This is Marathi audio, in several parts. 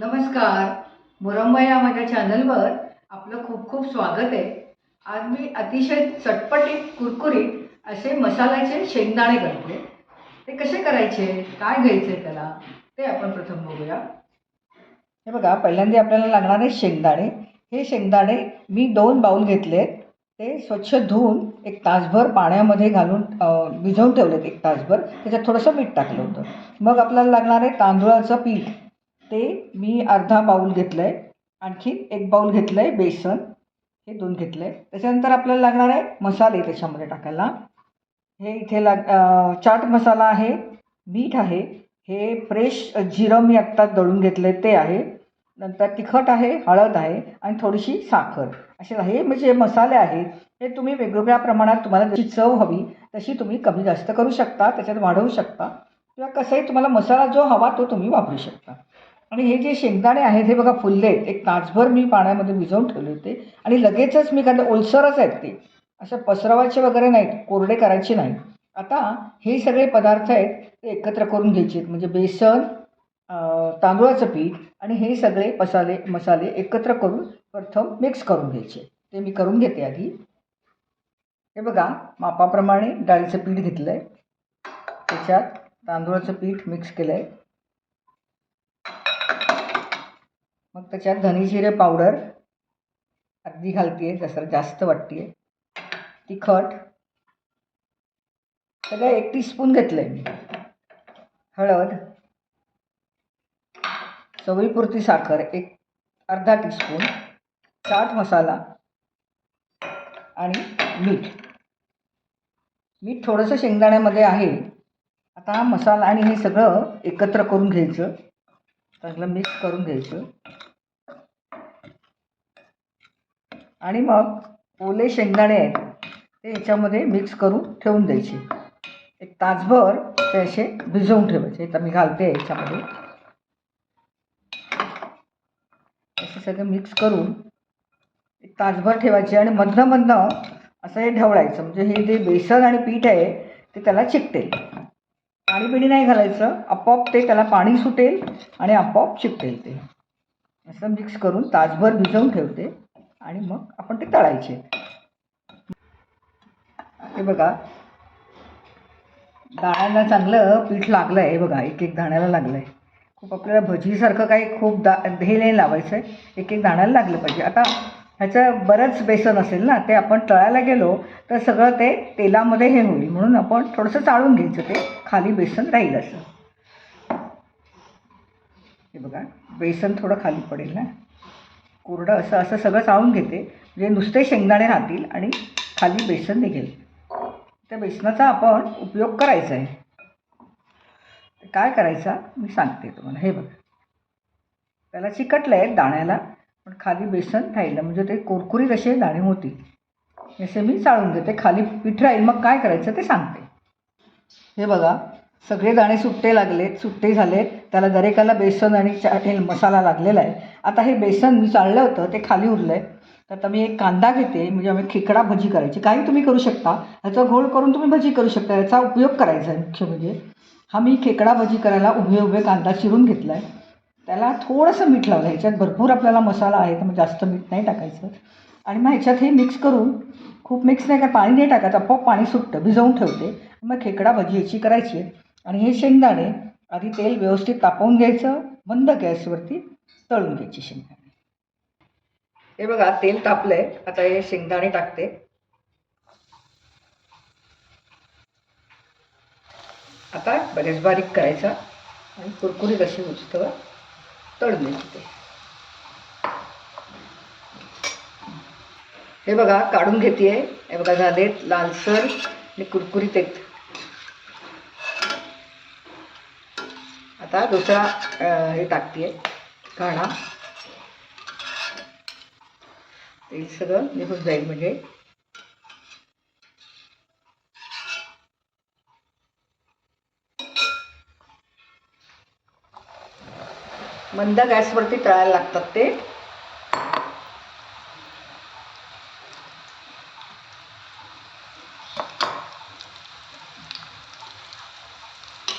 नमस्कार. मोरंबा या माझ्या चॅनलवर आपलं खूप खूप स्वागत आहे. आज मी अतिशय चटपटीत कुरकुरीत असे मसाल्याचे शेंगदाणे करते ते कसे करायचे? काय घ्यायचे त्याला? ते आपण प्रथम बघूया. हे बघा पहिल्यांदा आपल्याला लागणार आहे शेंगदाणे. हे शेंगदाणे मी दोन बाऊल घेतले ते स्वच्छ धुवून एक तासभर पाण्यामध्ये घालून भिजवून ठेवलेत एक तासभर. त्याच्यात थोडंसं मीठ टाकलं होतं. मग आपल्याला लागणार आहे तांदूळाचं पीठ. ते मी अर्धा बाऊल घेतलं आहे आणखी एक बाऊल घेतलं आहे बेसन हे दोन घेतलं आहे त्याच्यानंतर आपल्याला लागणार आहे मसाले त्याच्यामध्ये टाकायला. हे इथे लाग चाट मसाला आहे मीठ आहे हे फ्रेश जिरं मी आत्ता दळून घेतलं आहे ते आहे. नंतर तिखट आहे हळद आहे आणि थोडीशी साखर. असे हे म्हणजे मसाले आहेत. हे तुम्ही वेगवेगळ्या प्रमाणात तुम्हाला जशी चव हवी तशी तुम्ही कमी जास्त करू शकता त्याच्यात वाढवू शकता. किंवा कसंही तुम्हाला मसाला जो हवा तो तुम्ही वापरू शकता. आणि हे जे शेंगदाणे आहेत हे बघा फुलले आहेत. एक तासभर मी पाण्यामध्ये भिजवून ठेवले होते. आणि लगेचच मी काय ओलसरच आहेत ते. असे पसरवायचे वगैरे नाहीत. कोरडे करायचे नाही आता हे सगळे पदार्थ आहेत ते एकत्र करून घ्यायचे आहेत. म्हणजे बेसन तांदूळाचं पीठ आणि हे सगळे मसाले मसाले एकत्र करून प्रथम मिक्स करून घ्यायचे. ते मी करून घेते आधी. हे बघा मापाप्रमाणे डाळीचं पीठ घेतलं आहे त्याच्यात तांदूळाचं पीठ मिक्स केलं आहे मग त्याच्यात धनेजिरे पावडर अर्धी घालते जसं जास्त वाटते तिखट सगळं एक टीस्पून घेतलं आहे मी. हळद. चवळीपुरती साखर एक अर्धा टीस्पून चाट मसाला. आणि मीठ. मीठ थोडंसं शेंगदाण्यामध्ये आहे. आता हा मसाला आणि हे सगळं एकत्र करून घ्यायचं. चांगलं मिक्स करून घ्यायचं. आणि मग ओले शेंगदाणे आहेत ते याच्यामध्ये मिक्स करून ठेवून द्यायचे. एक तासभर ते असे भिजवून ठेवायचे. आता मी घालते याच्यामध्ये. असे सगळं मिक्स करून एक तासभर ठेवायचे आणि मधनं मधनं असं हे ढवळायचं. म्हणजे हे जे बेसन आणि पीठ आहे ते त्याला चिकटेल. पाणी बिणी नाही घालायचं. आपोआप ते त्याला पाणी सुटेल आणि आपोआप चिकटेल ते. असं मिक्स करून तासभर भिजवून ठेवते. आणि मग आपण ते तळायचे. हे बघा. दाण्याला चांगलं पीठ लागलं आहे बघा एक एक दाण्याला लागलं आहे खूप आपल्याला भजीसारखं काही खूप दा हे नाही लावायचं आहे एक एक दाण्याला लागलं पाहिजे. आता ह्याचं बरंच बेसन असेल ना ते आपण तळायला गेलो तर सगळं ते तेलामध्ये हे होईल. म्हणून आपण थोडंसं चाळून घ्यायचं ते. खाली बेसन राहील असं. हे बघा बेसन थोडं खाली पडेल ना. कोरडं असं असं सगळं चाळून घेते. म्हणजे नुसते शेंगदाणे राहतील आणि खाली बेसन निघेल. त्या बेसनाचा आपण उपयोग करायचा आहे. काय करायचा? मी सांगते तुम्हाला. हे बघा. त्याला चिकटलं आहे दाण्याला पण खाली बेसन राहिलं. म्हणजे ते कुरकुरीत असे दाणे होतील. असे मी चाळून घेते. खाली पीठ राहील. मग काय करायचं ते सांगते. हे बघा. सगळे दाणे सुट्टे लागलेत सुट्टे झालेत. त्याला दरेकाला बेसन आणि चाटेल मसाला लागलेला आहे. आता हे बेसन मी चाळलं होतं ते खाली उरलं आहे तर आता मी एक कांदा घेते म्हणजे आम्ही खेकडा भजी करायची. काही तुम्ही करू शकता. ह्याचा घोळ करून तुम्ही भजी करू शकता. याचा उपयोग करायचा आहे मुख्य म्हणजे. हा मी खेकडा भजी करायला उभे उभे कांदा चिरून घेतला आहे त्याला थोडंसं मीठ लावलं ह्याच्यात भरपूर आपल्याला मसाला आहे तर मग जास्त मीठ नाही टाकायचं. आणि मग ह्याच्यात हे मिक्स करून खूप मिक्स नाही का पाणी नाही टाकायचं आपोआप पाणी सुटतं भिजवून ठेवते. मग खेकडा भजी याची करायची आहे. आणि हे शेंगदाणे आधी तेल व्यवस्थित तापवून घ्यायचं मंद गॅसवरती तळून घ्यायची शेंगदाणे. हे बघा तेल तापलंय. आता हे शेंगदाणे टाकते. आता बरेच बारीक करायचा आणि कुरकुरीत अशी उचतवर तळून घ्यायची. ते हे बघा काढून घेते हे बघा झालेत लालसर आणि कुरकुरीत आहेत. आता दुसरा हे टाकते घाणा ते सगळं निघून जाईल म्हणजे. मंद गॅसवरती तळायला लागतात ते.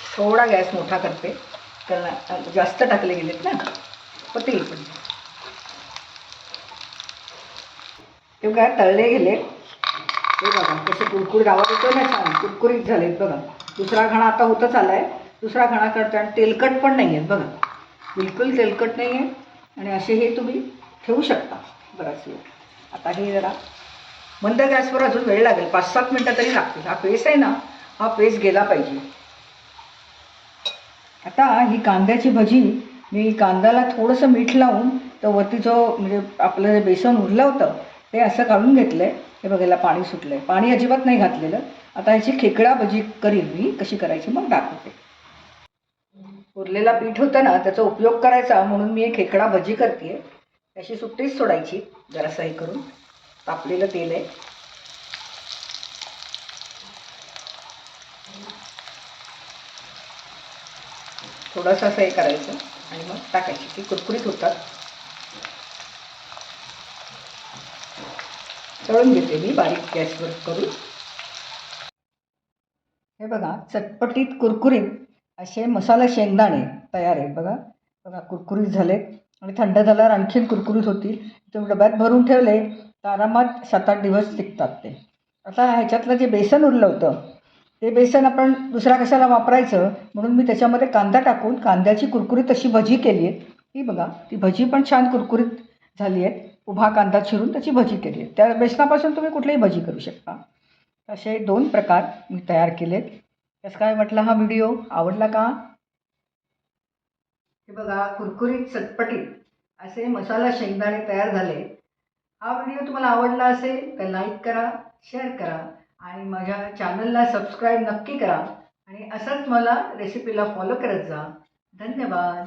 थोडा गॅस मोठा करते. कारण जास्त टाकले गेलेत ना. चटपटी पण. ते काय तळले गेले हे बघा कसे कुरकुरी गावात होतो ना छान. कुरकुरीत झालेत बघा. दुसरा घणा आता होतच आलाय दुसरा घणा करतो आणि तेलकट पण नाही आहेत बघा. बिलकुल तेलकट नाही आहे आणि असे हे तुम्ही ठेवू शकता बराच वेळ. आता हे जरा मंद गॅसवर अजून वेळ लागेल. पाच सात मिनटं तरी लागतील. हा पेस आहे ना हा पेस गेला पाहिजे. आता ही कांद्याची भजी मी कांद्याला थोडंसं मीठ लावून तर वरती जो म्हणजे आपलं जे बेसन उरलं होतं ते असं काढून घेतलं आहे हे बघायला पाणी सुटलं आहे पाणी अजिबात नाही घातलेलं. आता ह्याची खेकडा भजी करीन मी कशी करायची मग दाखवते. उरलेला पीठ होतं ना त्याचा उपयोग करायचा म्हणून मी एक खेकडा भजी करते त्याची सुट्टीच सोडायची जरासं हे करून. तापलेलं तेल आहे. थोडंसं असं हे करायचं आणि मग टाकायची. ती कुरकुरीत होतात. तळून घेते मी बारीक गॅसवर करून. हे बघा चटपटीत कुरकुरीत असे मसाला शेंगदाणे तयार आहेत बघा. बघा कुरकुरीत झालेत. आणि थंड झाल्यावर आणखीन कुरकुरीत होतील. तुम्ही डब्यात भरून ठेवले तर आरामात सात आठ दिवस टिकतात ते. आता ह्याच्यातलं जे बेसन उरलं होतं ते बेसन आपण दुसऱ्या कशाला वापरायचं? म्हणून मी त्याच्यामध्ये कांदा टाकून कांद्याची कुरकुरीत अशी भजी केली आहे. ही बघा ती भजी पण छान कुरकुरीत झाली आहे. उभा कांदा चिरून त्याची भजी केली आहे. त्या बेसनापासून तुम्ही कुठलीही भजी करू शकता. असे दोन प्रकार मी तयार केलेत कसं काय म्हटलं हा व्हिडिओ? आवडला का? हे बघा कुरकुरीत चटपटीत असे मसाला शेंगदाणे तयार झाले. हा व्हिडिओ तुम्हाला आवडला असेल तर लाईक करा शेअर करा. आणि माझ्या चॅनलला सबस्क्राईब नक्की करा आणि असंच मला रेसिपीला फॉलो करत जा. धन्यवाद.